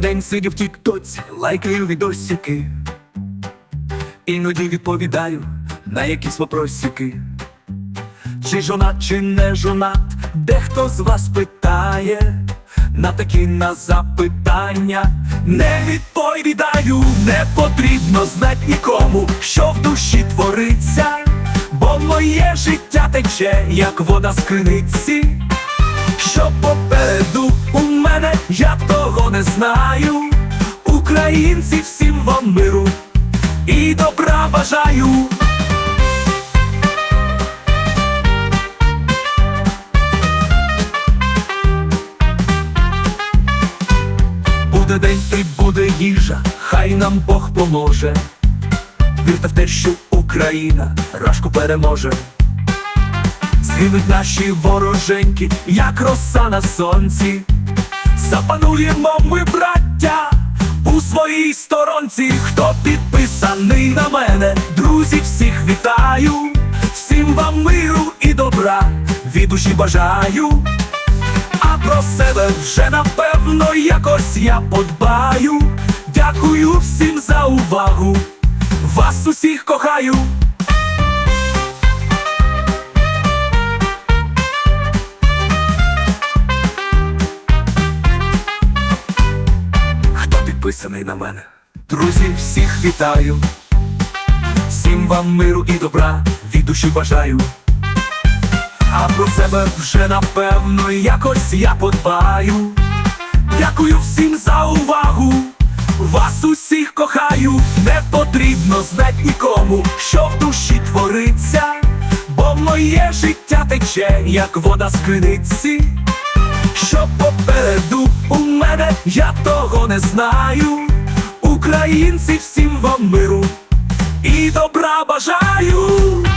день сидів в тіктоці, лайкаю відосики. Іноді відповідаю на якісь вопросики. Чи жонат, чи не жонат, дехто з вас питає на такі на запитання не відповідаю, не потрібно знать нікому, що в душі твориться, бо моє життя тече, як вода з криниці. Що попереду у мене, я того не знаю. Українці всім вам миру і добра бажаю. Буде день і буде їжа, хай нам Бог поможе. Вірте в те, що Україна рашку переможе. Згинуть наші вороженьки, як роса на сонці. Запануємо ми, браття, у своїй сторонці. Хто підписаний на мене, друзі, всіх вітаю, всім вам миру і добра від душі бажаю. А про себе вже напевно якось я подбаю. Дякую всім за увагу. Вас усіх кохаю. Хто підписаний на мене? Друзі, всіх вітаю. Всім вам миру і добра від душі бажаю. А про себе вже напевно якось я подбаю. Дякую всім за увагу. Вас усіх кохаю, не потрібно знать нікому, що в душі твориться, бо моє життя тече, як вода з криниці. Що попереду я того не знаю. Українці всім вам миру і добра бажаю.